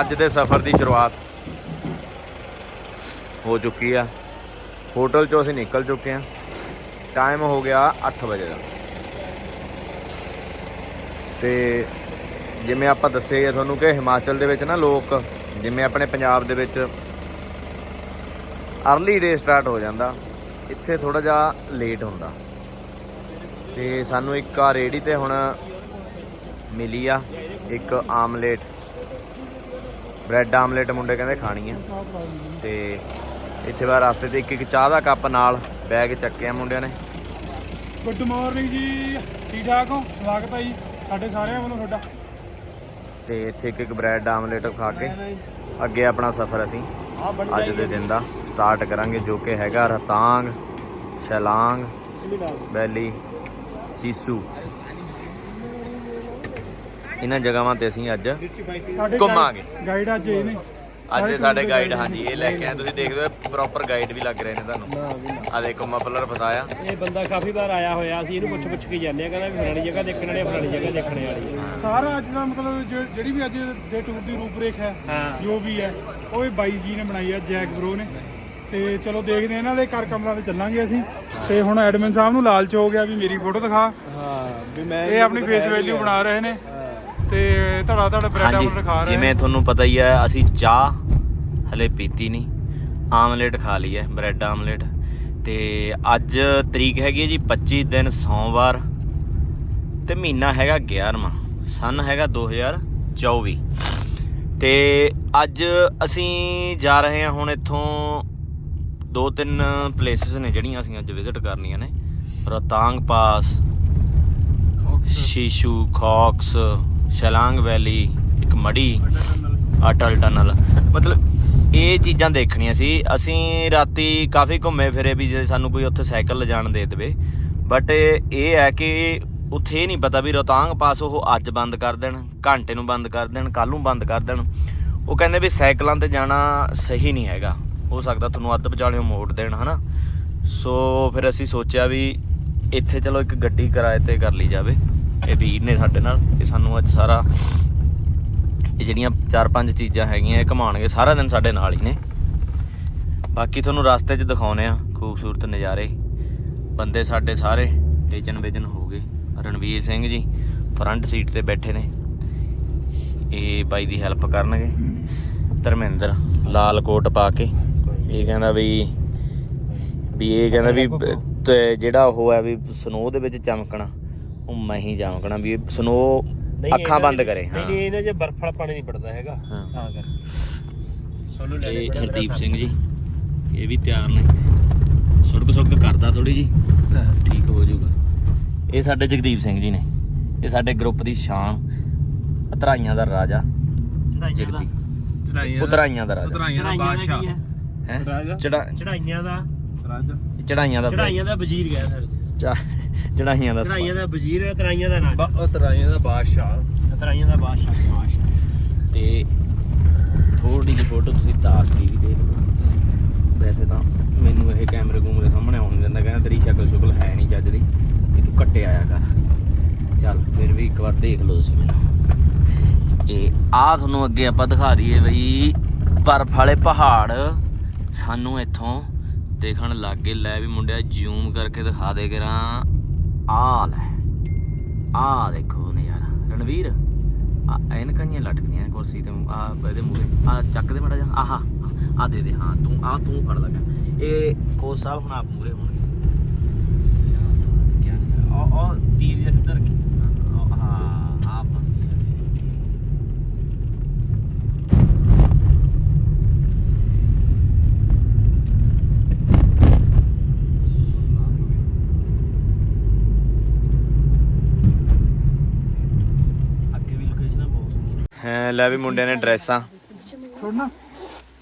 ਅੱਜ ਦੇ ਸਫ਼ਰ ਦੀ ਸ਼ੁਰੂਆਤ ਹੋ ਚੁੱਕੀ ਆ। ਹੋਟਲ ਚੋਂ ਅਸੀਂ ਨਿਕਲ ਚੁੱਕੇ ਆ। ਟਾਈਮ ਹੋ ਗਿਆ 8 ਵਜੇ ਦਾ। ਤੇ ਜਿਵੇਂ ਆਪਾਂ ਦੱਸਿਆ ਹੀ ਆ ਤੁਹਾਨੂੰ ਕਿ ਹਿਮਾਚਲ ਦੇ ਵਿੱਚ ਨਾ ਲੋਕ, ਜਿਵੇਂ ਆਪਣੇ ਪੰਜਾਬ ਦੇ ਵਿੱਚ ਅਰਲੀ ਡੇ ਸਟਾਰਟ ਹੋ ਜਾਂਦਾ। ਇੱਥੇ ਥੋੜਾ ਜਿਹਾ ਲੇਟ ਹੁੰਦਾ। ਤੇ ਸਾਨੂੰ ਇੱਕ ਆ ਰੇੜੀ ਤੇ ਹੁਣ ਮਿਲੀ ਆ, ਇੱਕ ਆਮਲੇਟ। ਬ੍ਰੈਡ ਆਮਲੇਟ ਮੁੰਡੇ ਕਹਿੰਦੇ ਖਾਣੀ ਆ। ਤੇ ਇੱਥੇ ਬਾਹਰ ਰਸਤੇ ਤੇ ਇੱਕ ਇੱਕ ਚਾਹ ਦਾ ਕੱਪ ਨਾਲ ਬੈਗ ਚੱਕਿਆ ਮੁੰਡਿਆਂ ਨੇ। ਗੁੱਡ ਮਾਰਨਿੰਗ ਜੀ। ਠੀਕ ਠਾਕ ਹੋ? ਸਵਾਗਤ ਹੈ ਜੀ ਸਾਡੇ ਸਾਰਿਆਂ ਵੱਲੋਂ ਤੁਹਾਡਾ। ਤੇ ਇੱਥੇ ਇੱਕ ਇੱਕ ਬ੍ਰੈਡ ਆਮਲੇਟ ਖਾ ਕੇ ਅੱਗੇ ਆਪਣਾ ਸਫ਼ਰ ਅਸੀਂ ਅੱਜ ਦੇ ਦਿਨ ਦਾ ਸਟਾਰਟ ਕਰਾਂਗੇ ਜੋ ਕਿ ਹੈਗਾ ਰਤਾਂਗ ਸ਼ਲਾਂਗ ਵੈਲੀ ਸੀਸੂ। ਇਹਨਾਂ ਜਗ੍ਹਾਵਾਂ ਤੇ ਅਸੀਂ ਅੱਜ ਘੁੰਮਾਂਗੇ। ਗਾਈਡ ਅੱਜ ਇਹ ਨੇ। ਅੱਜ ਦੇ ਸਾਡੇ ਗਾਈਡ ਹਾਂਜੀ ਇਹ ਲੈ ਕੇ ਆਏ। ਤੁਸੀਂ ਦੇਖਦੇ ਹੋ ਪ੍ਰੋਪਰ ਗਾਈਡ ਵੀ ਲੱਗ ਰਹੇ ਨੇ ਤੁਹਾਨੂੰ। ਆ ਦੇਖੋ ਮਫਲਰ ਫਸਾਇਆ। ਇਹ ਬੰਦਾ ਕਾਫੀ ਵਾਰ ਆਇਆ ਹੋਇਆ ਸੀ ਇਹਨੂੰ ਪੁੱਛ ਪੁੱਛ ਕੇ ਜਾਂਦੇ ਆ ਕਹਿੰਦਾ ਵੀ ਫਲਾਣੀ ਜਗ੍ਹਾ ਦੇਖਣ ਵਾਲੀ ਆ, ਫਲਾਣੀ ਜਗ੍ਹਾ ਦੇਖਣ ਵਾਲੀ ਆ। ਸਾਰਾ ਅੱਜ ਦਾ ਮਤਲਬ ਜੋ- ਜਿਹੜੀ ਵੀ ਅੱਜ ਦੇ ਟੂਰ ਦੀ ਰੂਪਰੇਖ ਹੈ ਹਾਂ। ਜੋ ਵੀ ਹੈ ਉਹ ਇਹ ਬਾਈ ਜੀ ਨੇ ਬਣਾਈ ਹੈ ਜੈਕ ਬ్రో ਨੇ। ਤੇ ਚਲੋ ਦੇਖਦੇ ਇਹਨਾਂ ਦੇ ਘਰ ਕਮਰਾ ਤੇ ਚੱਲਾਂਗੇ ਅਸੀਂ। ਤੇ ਹੁਣ ਐਡਮਿਨ ਸਾਹਿਬ ਨੂੰ ਲਾਲਚ ਹੋ ਗਿਆ ਵੀ ਮੇਰੀ ਫੋਟੋ ਦਿਖਾ। ਹਾਂ ਵੀ ਮੈਂ ਇਹ ਆਪਣੀ ਫੇਸ ਵੈਲਿਊ ਬਣਾ ਰਹੇ ਨੇ। ਤੇ ਧੜਾ ਧੜ ਬ੍ਰੈਡ ਆਮਲੇਟ ਖਾ ਰਹੇ ਜਿਵੇਂ ਤੁਹਾਨੂੰ ਪਤਾ ਹੀ ਹੈ ਅਸੀਂ ਚਾਹ ਹਲੇ ਪੀਤੀ ਨਹੀਂ। ਆਮਲੇਟ ਖਾ ਲਈ ਹੈ ਬ੍ਰੈਡ ਆਮਲੇਟ। ਤੇ ਅੱਜ ਤਰੀਕ ਹੈਗੀ ਹੈ ਜੀ 25 ਦਿਨ ਸੋਮਵਾਰ। ਤੇ ਮਹੀਨਾ ਹੈਗਾ 11ਵਾਂ ਸਨ ਹੈਗਾ 2024 ਤੇ ਅੱਜ ਅਸੀਂ ਜਾ ਰਹੇ ਹਾਂ ਹੁਣ ਇੱਥੋਂ ਦੋ ਤਿੰਨ ਪਲੇਸਿਸ ਨੇ ਜਿਹੜੀਆਂ ਅਸੀਂ ਅੱਜ ਵਿਜ਼ਿਟ ਕਰਨੀਆਂ ਨੇ। ਰੋਹਤਾਂਗ ਪਾਸ ਸ਼ੀਸ਼ੂ ਖੌਕਸ ਸ਼ਲਾਂਗ ਵੈਲੀ, ਇੱਕ ਮੜੀ ਅਟਲ ਟਨਲ ਮਤਲਬ, ਇਹ ਚੀਜ਼ਾਂ ਦੇਖਣੀਆਂ ਸੀ। ਅਸੀਂ ਰਾਤੀ ਕਾਫੀ ਘੁੰਮੇ ਫਿਰੇ ਵੀ ਜੇ ਸਾਨੂੰ ਕੋਈ ਉੱਥੇ ਸਾਈਕਲ ਲਿਜਾਣ ਦੇ ਦੇਵੇ। ਬਟ ਇਹ ਹੈ ਕਿ ਉੱਥੇ ਇਹ ਨਹੀਂ ਪਤਾ ਵੀ ਰੋਤਾਂਗ ਪਾਸ ਉਹ ਅੱਜ ਬੰਦ ਕਰ ਦੇਣ, ਘੰਟੇ ਨੂੰ ਬੰਦ ਕਰ ਦੇਣ ਕੱਲ ਨੂੰ ਬੰਦ ਕਰ ਦੇਣ। ਉਹ ਕਹਿੰਦੇ ਵੀ ਸਾਈਕਲਾਂ ਤੇ ਜਾਣਾ ਸਹੀ ਨਹੀਂ ਹੈਗਾ। ਹੋ ਸਕਦਾ ਤੁਹਾਨੂੰ ਅੱਧ ਵਿਚਾਲਿਓਂ ਮੋੜ ਦੇਣ, ਹਨਾ? ਸੋ ਫਿਰ ਅਸੀਂ ਸੋਚਿਆ ਵੀ ਇੱਥੇ ਚਲੋ ਇੱਕ ਗੱਡੀ ਕਿਰਾਏ ਤੇ ਕਰ ਲਈ ਜਾਵੇ। ਇਹ ਵੀਰ ਨੇ ਸਾਡੇ ਨਾਲ ਇਹ ਸਾਨੂੰ ਅੱਜ ਸਾਰਾ ਇਹ ਜਿਹੜੀਆਂ ਚਾਰ ਪੰਜ ਚੀਜ਼ਾਂ ਹੈਗੀਆਂ, ਇਹ ਘਮਾਉਣਗੇ, ਸਾਰਾ ਦਿਨ ਸਾਡੇ ਨਾਲ ਹੀ ਨੇ। ਬਾਕੀ ਤੁਹਾਨੂੰ ਰਸਤੇ 'ਚ ਦਿਖਾਉਨੇ ਆ ਖੂਬਸੂਰਤ ਨਜ਼ਾਰੇ। ਬੰਦੇ ਸਾਡੇ ਸਾਰੇ ਟੇਜਨ ਵੇਜਨ ਹੋ ਗਏ। ਰਣਵੀਰ ਸਿੰਘ ਜੀ ਫਰੰਟ ਸੀਟ ਤੇ ਬੈਠੇ ਨੇ। ਇਹ ਬਾਈ ਦੀ ਹੈਲਪ ਕਰਨਗੇ। ਧਰਮਿੰਦਰ, ਲਾਲ ਕੋਟ ਪਾ ਕੇ। ਇਹ ਕਹਿੰਦਾ ਵੀ ਵੀ ਇਹ ਕਹਿੰਦਾ ਵੀ, ਤੇ ਜਿਹੜਾ ਉਹ ਹੈ ਵੀ ਸਨੋ ਦੇ ਵਿੱਚ ਚਮਕਣਾ। ਉਹ ਮੈਂ ਹੀ ਚਮਕਣਾ ਵੀ ਸਨੋ ਅੱਖਾਂ ਬੰਦ ਕਰੇ ਨਹੀਂ ਹਾਂ। ਨਹੀਂ ਇਹਨਾਂ 'ਚ ਬਰਫ਼ ਵਾਲਾ ਪਾਣੀ ਨਹੀਂ ਪੜਦਾ ਹੈਗਾ। ਹਾਂ। ਤਾਂ ਕਰ ਤੁਹਾਨੂੰ ਲੈ ਇਹ ਹਰਦੀਪ ਸਿੰਘ ਜੀ ਇਹ ਵੀ ਤਿਆਰ ਨੇ। ਸੁੜਕ ਸੁੜਕ ਕਰਦਾ ਥੋੜੀ ਜੀ। ਠੀਕ ਹੋ ਜਾਊਗਾ। ਇਹ ਸਾਡੇ ਜਗਦੀਪ ਸਿੰਘ ਜੀ ਨੇ। ਇਹ ਸਾਡੇ ਗਰੁੱਪ ਦੀ ਸ਼ਾਨ। ਅਤਰਾਈਆਂ ਦਾ ਰਾਜਾ। ਜਗਦੀਪ। ਉਤਰਾਈਆਂ ਦਾ। ਰਾਜਾ। ਚੜਾਈਆਂ ਦਾ ਬਾਦਸ਼ਾਹ। ਹੈ? ਚੜਾ ਚੜਾਈਆਂ ਦਾ। ਚੜਾਈਆਂ ਦਾ ਚੜਾਈਆਂ ਦਾ ਵਜ਼ੀਰ ਕਹਿ ਸਕਦੇ ਚਾ- ਚੜਾਈਆਂ ਦਾ ਚੜਾਈਆਂ ਦਾ ਵਜ਼ੀਰ ਤਰਾਈਆਂ ਦਾ ਰਾਜਾ। ਉਤਰਾਈਆਂ ਦਾ ਬਾਦਸ਼ਾਹ। ਤਰਾਈਆਂ ਦਾ ਬਾਦਸ਼ਾਹ। ਤੇ ਥੋੜੀ ਜਿਹੀ ਫੋਟੋ ਤੁਸੀਂ ਦਾਸ ਦੀ ਵੀ ਦੇਖ ਲਓ। ਵੈਸੇ ਤਾਂ ਮੈਨੂੰ ਇਹ ਕੈਮਰੇ ਕੂਮਰੇ ਸਾਹਮਣੇ ਆਉਣ ਨੀ ਦਿੰਦਾ ਕਹਿੰਦਾ ਤੇਰੀ ਸ਼ਕਲ ਸ਼ੁਕਲ ਹੈ ਨਹੀਂ ਚੱਜ ਦੀ। ਇਹ ਤੂੰ ਕੱਟੇ ਆਇਆ ਕਰ। ਚੱਲ ਫਿਰ ਵੀ ਇੱਕ ਵਾਰ ਦੇਖ ਲਓ ਤੁਸੀਂ ਮੈਨੂੰ। ਇਹ ਆ ਤੁਹਾਨੂੰ ਅੱਗੇ ਆਪਾਂ ਦਿਖਾ ਦਈਏ ਬਈ ਬਰਫ਼ ਵਾਲੇ ਪਹਾੜ। ਸਾਨੂੰ ਇੱਥੋਂ ਦੇਖਣ ਲੱਗ ਗਏ ਲੈ ਵੀ ਮੁੰਡਿਆ ਜ਼ੂਮ ਕਰਕੇ ਦਿਖਾ ਦੇ ਕਰਾਂ ਆ ਲੈ ਆ ਦੇਖੋ ਨਜ਼ਾਰਾ ਰਣਵੀਰ ਆ ਐਨਕਾਂ ਜਿਹੀਆਂ ਲਟਕਦੀਆਂ ਕੁਰਸੀ ਤੇ ਆ ਇਹਦੇ ਮੂਹਰੇ ਆ ਚੱਕ ਦੇ ਮੜਾ ਜਾ ਆਹਾ ਆ ਦੇ ਦੇ ਹਾਂ ਤੂੰ ਆ ਤੂੰ ਫੜ ਲਗਾ ਇਹ ਕੋਚ ਸਾਹਿਬ ਹੁਣ ਆਪ ਮੂਹਰੇ ਹੋਣਗੇ ਆ ਆ ਤੀਰ ਜਿਹਾ ਸਿੱਧਾ ਰੱਖੀ ਹਾਂ, ਹਾਂ ਆਪ ਅੱਗੇ ਵੀ ਲੋਕੇਸ਼ਨਾਂ ਬਹੁਤ ਸੋਹਣੀਆਂ ਹੈ ਲੈ ਵੀ ਮੁੰਡਿਆਂ ਨੇ ਡਰੈਸਾਂ।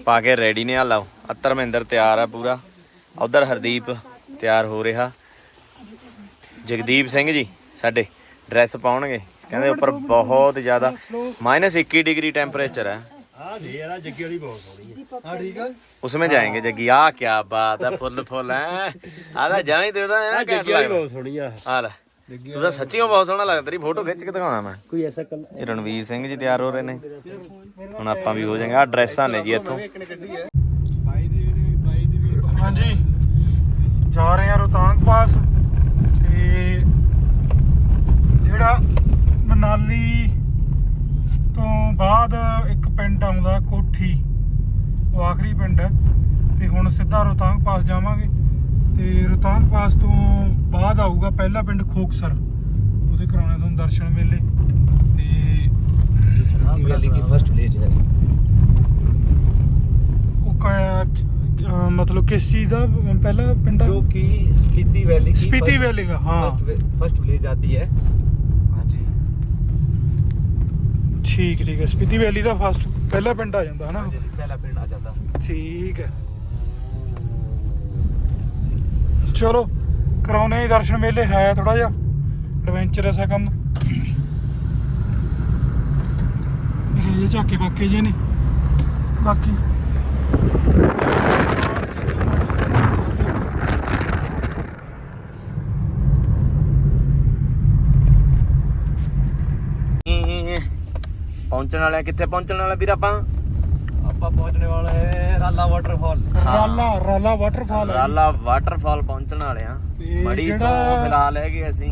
ਪਾ ਕੇ ਰੈਡੀ ਨੇ ਆ ਲਓ। ਆ ਧਰਮਿੰਦਰ ਤਿਆਰ ਆ ਪੂਰਾ। ਉਧਰ ਹਰਦੀਪ ਤਿਆਰ ਹੋ ਰਿਹਾ। ਜਗਦੀਪ ਸਿੰਘ ਜੀ ਸਾਡੇ ਡਰੈਸ ਪਾਉਣਗੇ। ਕਹਿੰਦੇ ਉੱਪਰ ਬਹੁਤ ਜ਼ਿਆਦਾ -21 ਡਿਗਰੀ ਟੈਂਪਰੇਚਰ ਹੈ ਆ ਜੀ ਇਹਦਾ ਜੱਗੀ ਵਾਲੀ ਬਹੁਤ ਸੋਹਣੀ ਹੈ ਹਾਂ ਠੀਕ ਹੈ ਉਸਮੇ ਜਾਏਗੇ ਜੱਗੀ। ਆ ਕੀ ਬਾਤ ਹੈ ਫੁੱਲ ਫੁੱਲ ਹੈ ਆਦਾ ਜਾਈ ਤੇ ਉਹਦਾ ਜੱਗੀ ਵਾਲੀ ਬਹੁਤ ਸੋਹਣੀ ਆ। ਆ ਲੈ। ਤੂੰ ਤਾਂ ਸੱਚੀਓ ਬਹੁਤ ਸੋਹਣਾ ਲੱਗਦਾ ਤੇਰੀ ਫੋਟੋ ਖਿੱਚ ਕੇ ਦਿਖਾਉਣਾ ਮੈਂ। ਕੋਈ ਐਸਾ ਕੱਲ ਇਹ ਰਣਵੀਰ ਸਿੰਘ ਜੀ ਤਿਆਰ ਹੋ ਰਹੇ ਨੇ। ਹੁਣ ਆਪਾਂ ਵੀ ਹੋ ਜਾਾਂਗੇ ਆ ਡਰੈਸਾਂ ਨੇ ਜੀ ਇੱਥੋਂ। ਹਾਂਜੀ। ਜਾ ਰਹੇ ਆ ਰੋਹਤਾਂਗ ਪਾਸ। ਤੇ ਜਿਹੜਾ ਮਨਾਲੀ ਤੋਂ ਬਾਅਦ ਇੱਕ ਪਿੰਡ ਆਉਂਦਾ ਕੋਠੀ। ਉਹ ਆਖਰੀ ਪਿੰਡ ਹੈ। ਤੇ ਹੁਣ ਸਿੱਧਾ ਰੋਹਤਾਂਗ ਪਾਸ ਜਾਵਾਂਗੇ। ਤੇ ਰੋਹਤਾਂਗ ਪਾਸ ਤੋਂ ਬਾਅਦ ਆਊਗਾ ਪਹਿਲਾ ਪਿੰਡ ਖੋਕਸਰ ਉਹਦੇ ਕਰਾਉਣੇ ਤੁਹਾਨੂੰ ਦਰਸ਼ਨ ਮੇਲੇ। ਤੇ ਜਸਵੰਤੀ ਵੈਲੀ ਕੀ ਵਿਲੇਜ ਹੈ ਉਹ ਕਾ ਮਤਲਬ ਕਿਸੀ ਦਾ? ਪਹਿਲਾ ਪਿੰਡ ਜੋ ਕਿ ਸਪੀਤੀ ਵੈਲੀ ਕੀ ਸਪੀਤੀ ਵੈਲੀ ਦਾ ਹਾਂ। ਫਰਸਟ ਵਿਲੇਜ ਆਤੀ ਹੈ। ਠੀਕ ਠੀਕ ਹੈ। ਸਪੀਤੀ ਵੈਲੀ ਦਾ ਫਰਸਟ ਪਹਿਲਾ ਪਿੰਡ ਆ ਜਾਂਦਾ ਹੈ ਨਾ ਪਹਿਲਾ ਪਿੰਡ ਆ ਜਾਂਦਾ। ਠੀਕ ਹੈ। ਚਲੋ ਕਰਾਉਨੇ ਹੀ ਦਰਸ਼ਨ ਮੇਲੇ ਹੈ ਥੋੜਾ ਜਿਹਾ ਐਡਵੈਂਚਰਸ ਆ ਕੰਮ। ਇਹ ਜੇ ਝਾਕੇ ਬਾਕੇ ਜੇ ਨੇ। ਬਾਕੀ ਪਹੁੰਚਣ ਵਾਲੇ ਆ, ਕਿੱਥੇ ਪਹੁੰਚਣ ਵਾਲੇ ਵੀਰ ਆਪਾਂ? ਆਪਾਂ ਪਹੁੰਚਣੇ ਵਾਲੇ Rala waterfall Rala Rala waterfall Rala waterfall ਪਹੁੰਚਣ ਵਾਲੇ ਆ ਤੇ ਤੋਂ ਫਿਲਹਾਲ ਹੈਗੇ ਅਸੀਂ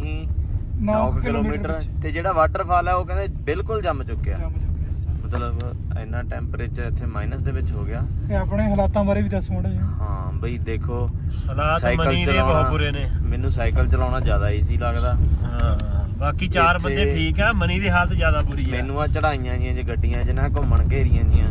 9 ਕਿਲੋਮੀਟਰ ਤੇ ਜਿਹੜਾ ਵਾਟਰਫਾਲ ਹੈ ਉਹ ਕਹਿੰਦੇ ਬਿਲਕੁਲ ਜੰਮ ਚੁੱਕਿਆ। ਮਤਲਬ ਇੰਨਾ ਟੈਂਪਰੇਚਰ ਇੱਥੇ ਮਾਈਨਸ ਦੇ ਵਿੱਚ ਹੋ ਗਿਆ। ਤੇ ਆਪਣੇ ਹਾਲਾਤਾਂ ਬਾਰੇ ਵੀ ਦੱਸ ਮੜਾ ਜੀ ਹਾਂ ਬਈ ਦੇਖੋ ਹਾਲਾਤ ਸਾਈਕਲ ਮਨੀ ਬਹੁਤ ਬੁਰੇ ਨੇ। ਮੈਨੂੰ ਸਾਈਕਲ ਚਲਾਉਣਾ ਜ਼ਿਆਦਾ ਈਜ਼ੀ ਲੱਗਦਾ। ਹਾਂ ਬਾਕੀ ਚਾਰ ਬੰਦੇ ਠੀਕ ਆ ਮਨੀ ਦੀ ਹਾਲਤ ਜ਼ਿਆਦਾ ਬੁਰੀ ਆ। ਮੈਨੂੰ ਆ ਚੜਾਈਆਂ ਜੀਆਂ ਜੇ ਗੱਡੀਆਂ 'ਚ ਘੁੰਮਣ ਘੇਰੀਆਂ ਜੀਆਂ।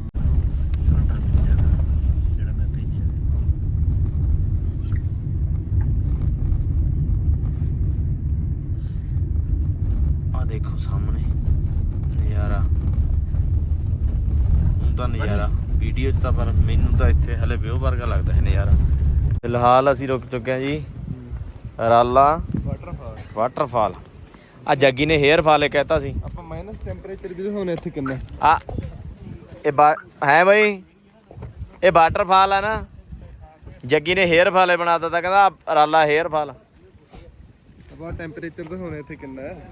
ਵੀਡੀਓ 'ਚ ਤਾਂ ਪਰ ਮੈਨੂੰ ਤਾਂ ਇੱਥੇ ਹਲੇ ਵਿਊ ਵਰਗਾ ਲੱਗਦਾ ਹੈ ਨਜ਼ਾਰਾ। ਫਿਲਹਾਲ ਅਸੀਂ ਰੁਕ ਚੁੱਕੇ ਹਾਂ ਜੀ। ਰਾਲਾ। ਵਾਟਰਫਾਲ ਵਾਟਰਫਾਲ ਆ ਜੱਗੀ ਨੇ ਹੇਅਰ ਫਾਲ ਇਹ ਕਹਿਤਾ ਸੀ। ਆਪਾਂ ਮਾਈਨਸ ਟੈਂਪਰੇਚਰ ਵੀ ਦਿਖਾਉਣੇ ਇੱਥੇ ਕਿੰਨਾ ਆ ਇਹ ਹੈ ਬਈ। ਇਹ ਵਾਟਰਫਾਲ ਆ ਨਾ। ਜੱਗੀ ਨੇ ਹੇਅਰ ਫਾਲ ਬਣਾ ਦਿੱਤਾ ਕਹਿੰਦਾ ਰਾਲਾ ਹੇਅਰ ਫਾਲ ਆਪਾਂ ਟੈਂਪਰੇਚਰ ਦਿਖਾਉਣੇ ਇੱਥੇ ਕਿੰਨਾ ਹੈ।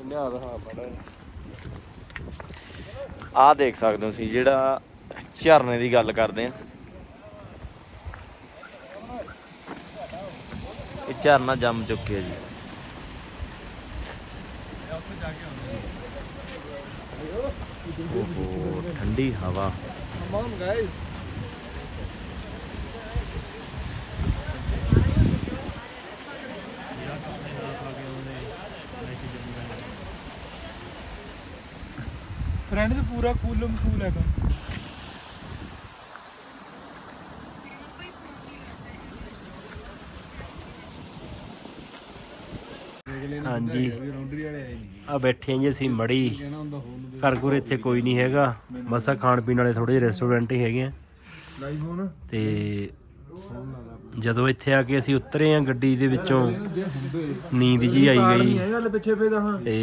ਇੰਨਾ ਦਾ ਹਾਂ ਬੜਾ ਆ ਦੇਖ ਸਕਦੇ ਹੋ ਤੁਸੀਂ ਜਿਹੜਾ ਝਰਨੇ ਦੀ ਗੱਲ ਕਰਦੇ ਆ। ਇਹ ਝਰਨਾ ਜੰਮ ਚੁੱਕਿਆ ਜੀ। ਓਹੋ, ਠੰਡੀ ਹਵਾ। ਕਮ ਗਾਇਸ ਫਰੈਂਡ ਤੇ ਪੂਰਾ ਕੂਲਮ ਕੂਲ ਹੈਗਾ। ਹਾਂਜੀ। ਆ ਬੈਠੇ ਆਂ ਜੀ ਅਸੀਂ ਮੜੀ। ਘਰ ਘੁਰ ਇੱਥੇ ਕੋਈ ਨਹੀਂ ਹੈਗਾ। ਬਸ ਆ ਖਾਣ ਪੀਣ ਵਾਲੇ ਥੋੜੇ ਜਿਹੇ ਰੈਸਟੋਰੈਂਟ ਹੀ ਹੈਗੇ ਆ। ਲਾਈਵ ਹੋਣ ਤੇ ਜਦੋਂ ਇੱਥੇ ਆ ਕੇ ਅਸੀਂ ਉਤਰੇ ਆ ਗੱਡੀ ਦੇ ਵਿੱਚੋਂ, ਨੀਂਦ ਜੀ ਆਈ ਗਈ। ਪਿੱਛੇ ਫੇਦਾ ਹਾਂ ਤੇ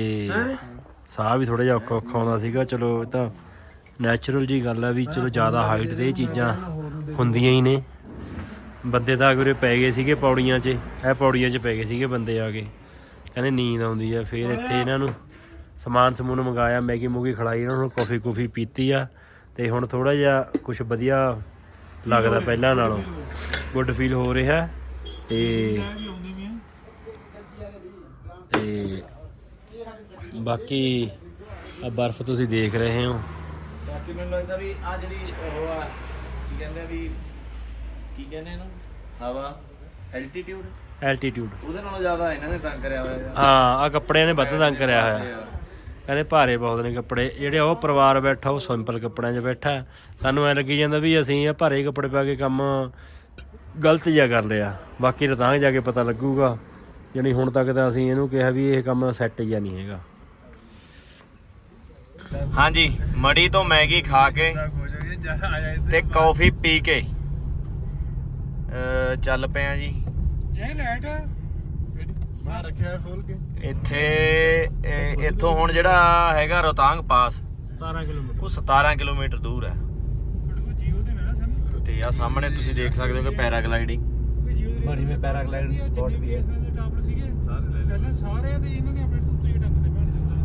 ਸਾਹ ਵੀ ਥੋੜਾ ਜਿਹਾ ਔਖਾ ਔਖਾ ਆਉਂਦਾ ਸੀਗਾ। ਚਲੋ ਇਹ ਤਾਂ ਨੈਚੁਰਲ ਜੀ ਗੱਲ ਆ ਵੀ ਚਲੋ ਜ਼ਿਆਦਾ ਹਾਈਟ ਤੇ ਇਹ ਚੀਜ਼ਾਂ ਹੁੰਦੀਆਂ ਹੀ ਨੇ। ਬੰਦੇ ਤਾਂ ਅਗਰੇ ਪੈ ਗਏ ਸੀਗੇ ਪੌੜੀਆਂ 'ਚ, ਇਹ ਪੌੜੀਆਂ 'ਚ ਪੈ ਗਏ ਸੀਗੇ ਬੰਦੇ ਆ ਕੇ। ਕਹਿੰਦੇ ਨੀਂਦ ਆਉਂਦੀ ਆ, ਫਿਰ ਇੱਥੇ ਇਹਨਾਂ ਨੂੰ ਸਮਾਨ ਸਮੂਨ ਮੰਗਾਇਆ, ਮੈਗੀ ਮੂਗੀ ਖੜਾਈ ਇਹਨਾਂ ਨੂੰ ਕਾਫੀ ਕੂਫੀ ਪੀਤੀ ਆ। ਤੇ ਹੁਣ ਥੋੜਾ ਜਿਹਾ ਕੁਝ ਵਧੀਆ ਲੱਗਦਾ ਪਹਿਲਾਂ ਨਾਲੋਂ। ਗੁੱਡ ਫੀਲ ਹੋ ਰਿਹਾ। ਤੇ ਤੇ ਬਾਕੀ ਆ ਬਰਫ਼ ਤੁਸੀਂ ਦੇਖ ਰਹੇ ਹੋ। ਬਾਕੀ ਮੈਨੂੰ ਲੱਗਦਾ ਵੀ ਆ ਜਿਹੜੀ ਉਹ ਆ ਕੀ ਕਹਿੰਦੇ ਆ ਵੀ ਕੀ ਕਹਿੰਦੇ ਇਹਨੂੰ? ਹਵਾ ਐਲਟੀਟਿਊਡ ਐਲਟੀਟਿਊਡ ਉਹਦੇ ਨਾਲੋਂ ਜ਼ਿਆਦਾ ਇਹਨਾਂ ਨੇ ਤੰਗ ਕਰਿਆ ਹੋਇਆ। ਹਾਂ ਆ ਕੱਪੜਿਆਂ ਨੇ ਵੱਧ ਤੰਗ ਕਰਿਆ ਹੋਇਆ। ਕਹਿੰਦੇ ਭਾਰੇ ਬਹੁਤ ਨੇ ਕੱਪੜੇ। ਜਿਹੜੇ ਉਹ ਪਰਿਵਾਰ ਬੈਠਾ ਉਹ ਸਿੰਪਲ ਕੱਪੜਿਆਂ 'ਚ ਬੈਠਾ। ਸਾਨੂੰ ਐ ਲੱਗੀ ਜਾਂਦਾ ਵੀ ਅਸੀਂ ਇਹ ਭਾਰੇ ਕੱਪੜੇ ਪਾ ਕੇ ਕੰਮ ਗਲਤ ਜਿਹਾ ਕਰ ਲਿਆ। ਬਾਕੀ ਰਤਾਂਗ ਜਾ ਕੇ ਪਤਾ ਲੱਗੂਗਾ। ਜਾਣੀ ਹੁਣ ਤੱਕ ਤਾਂ ਅਸੀਂ ਇਹਨੂੰ ਕਿਹਾ ਵੀ ਇਹ ਕੰਮ ਸੈੱਟ ਜਿਹਾ ਨਹੀਂ ਹੈਗਾ। ਹਾਂਜੀ ਮੜੀ ਤੋਂ ਮੈਗੀ ਖਾ ਕੇ ਤੇ ਕੌਫੀ ਪੀ ਕੇ। ਅ, ਚੱਲ ਪਏ ਆ ਜੀ ਜੇ ਲਾਈਟ ਮੈਂ ਰੱਖਿਆ ਖੋਲ ਕੇ। ਇੱਥੇ ਇੱਥੋਂ ਹੁਣ ਜਿਹੜਾ ਹੈਗਾ ਰੋਤਾਂਗ ਪਾਸ 17 ਕਿਲੋਮੀਟਰ। ਉਹ 17 ਕਿਲੋਮੀਟਰ ਦੂਰ ਹੈ। ਤੇ ਆ ਸਾਹਮਣੇ ਤੁਸੀਂ ਦੇਖ ਸਕਦੇ ਹੋ ਕਿ ਪੈਰਾਗਲਾਈਡਿੰਗ। ਬੜੀ ਮੈਂ ਪੈਰਾਗਲਾਈਡਿੰਗ ਸਪੌਟ ਵੀ ਹੈ। ਟਾਪ ਸੀਗੇ। ਪਹਿਲਾਂ ਸਾਰੇ ਦੇ ਇਹਨਾਂ ਨੇ ਆਪਣੇ ਤੋਂ ਹੀ ਟੰਗ ਤੇ ਬਣ ਜਾਂਦਾ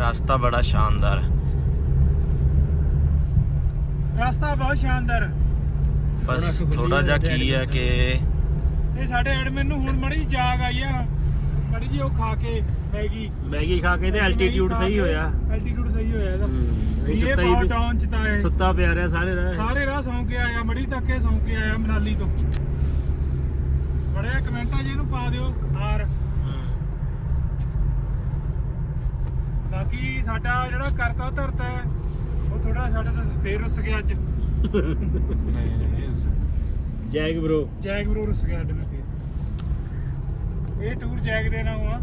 ਰਸਤਾ ਬੜਾ ਸ਼ਾਨਦਾਰ ਹੈ। ਰਸਤਾ ਬਹੁਤ ਸ਼ਾਨਦਾਰ ਹੈ। ਬਸ ਥੋੜਾ ਜਿਹਾ ਕੀ ਹੈ ਕਿ ਇਹ ਸਾਡੇ ਐਡਮਿਨ ਨੂੰ ਹੁਣ ਮੜੀ ਜਾਗ ਆਈ ਆ। ਮੜੀ ਜੀ ਉਹ ਖਾ ਕੇ ਮੈਗੀ। ਮੈਗੀ ਖਾ ਕੇ ਤੇ ਐਲਟੀਟਿਊਡ ਸਹੀ ਹੋਇਆ। ਐਲਟੀਟਿਊਡ ਸਹੀ ਹੋਇਆ ਇਹਦਾ। ਇਹ ਬਹੁਤ ਡਾਊਨ ਚ ਤਾਂ ਹੈ ਸੁੱਤਾ ਪਿਆ ਰਿਹਾ ਸਾਰੇ ਰਾਹ। ਸਾਰੇ ਰਾਹ ਸੌਂ ਕੇ ਆਇਆ ਮੜੀ ਤੱਕ ਇਹ ਸੌਂ ਕੇ ਆਇਆ ਮਨਾਲੀ ਤੋਂ। ਬੜੇ ਕਮੈਂਟਾਂ ਜੀ ਇਹਨੂੰ ਪਾ ਦਿਓ ਹਾਰ। ਬਾਕੀ ਸਾਡਾ ਜਿਹੜਾ ਕਰਤਾ ਧਰਤਾ ਹੈ ਉਹ ਥੋੜਾ ਸਾਡਾ ਤਾਂ ਫੇਰ ਰੁੱਸ ਗਿਆ ਅੱਜ। ਜੈਗ ਬ్రో ਜੈਗ ਬਰੋ ਰੁੱਸ ਗਿਆ ਸਾਡੇ ਨਾਲ ਫੇਰ। ਇਹ ਟੂਰ ਜੈਗ ਦੇ ਨਾਲ ਹੁਆ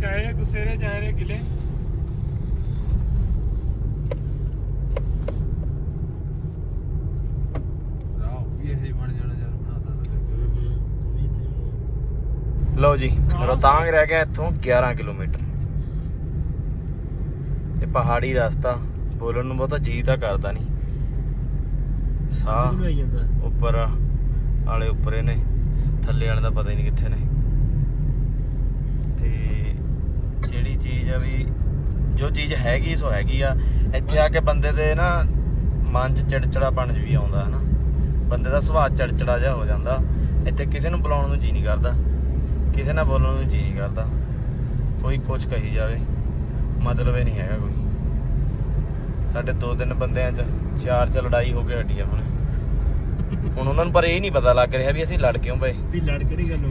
ਚਾਹੇ ਗੁੱਸੇ ਦੇ ਚਾਹੇ ਰੇ ਗਿਲੇ। ਲਓ ਜੀ ਰੋਤਾਂਗ ਰਹਿ ਗਿਆ ਇੱਥੋਂ 11 ਕਿਲੋਮੀਟਰ। ਪਹਾੜੀ ਰਸਤਾ ਬੋਲਣ ਨੂੰ ਬਹੁਤਾ ਜੀ ਤਾਂ ਕਰਦਾ ਨਹੀਂ। ਸਾਹ ਆਈ ਜਾਂਦਾ? ਉੱਪਰ ਵਾਲੇ ਉੱਪਰੇ ਨੇ ਥੱਲੇ ਵਾਲੇ ਦਾ ਪਤਾ ਹੀ ਨਹੀਂ ਕਿੱਥੇ ਨੇ। ਤੇ ਜਿਹੜੀ ਚੀਜ਼ ਆ ਵੀ ਜੋ ਚੀਜ਼ ਹੈਗੀ ਸੋ ਹੈਗੀ ਆ। ਇੱਥੇ ਆ ਕੇ ਬੰਦੇ ਦੇ ਨਾ ਮਨ 'ਚ ਚਿੜਚਿੜਾਪਣ ਵੀ ਆਉਂਦਾ ਹੈ ਨਾ ਬੰਦੇ ਦਾ ਸੁਭਾਅ ਚਿੜਚਿੜਾ ਜਿਹਾ ਹੋ ਜਾਂਦਾ। ਇੱਥੇ ਕਿਸੇ ਨੂੰ ਬੁਲਾਉਣ ਨੂੰ ਜੀ ਨਹੀਂ ਕਰਦਾ। ਕਿਸੇ ਨਾਲ ਬੋਲਣ ਨੂੰ ਜੀ ਨਹੀਂ ਕਰਦਾ। ਕੋਈ ਕੁਝ ਕਹੀ ਜਾਵੇ। ਮਤਲਬ ਇਹ ਨਹੀਂ ਹੈਗਾ ਕੋਈ। ਸਾਡੇ ਦੋ ਤਿੰਨ ਬੰਦਿਆਂ 'ਚ ਚਾਰ ਚ ਲੜਾਈ ਹੋ ਕੇ ਹਟੀ ਆ ਹੁਣ ਹੁਣ ਉਹਨਾਂ ਨੂੰ ਪਰ ਇਹ ਨਹੀਂ ਪਤਾ ਲੱਗ ਰਿਹਾ ਵੀ ਅਸੀਂ ਲੜ ਕਿਉਂ ਪਏ। ਵੀ ਲੜ ਕਿਹੜੀ ਗੱਲੋਂ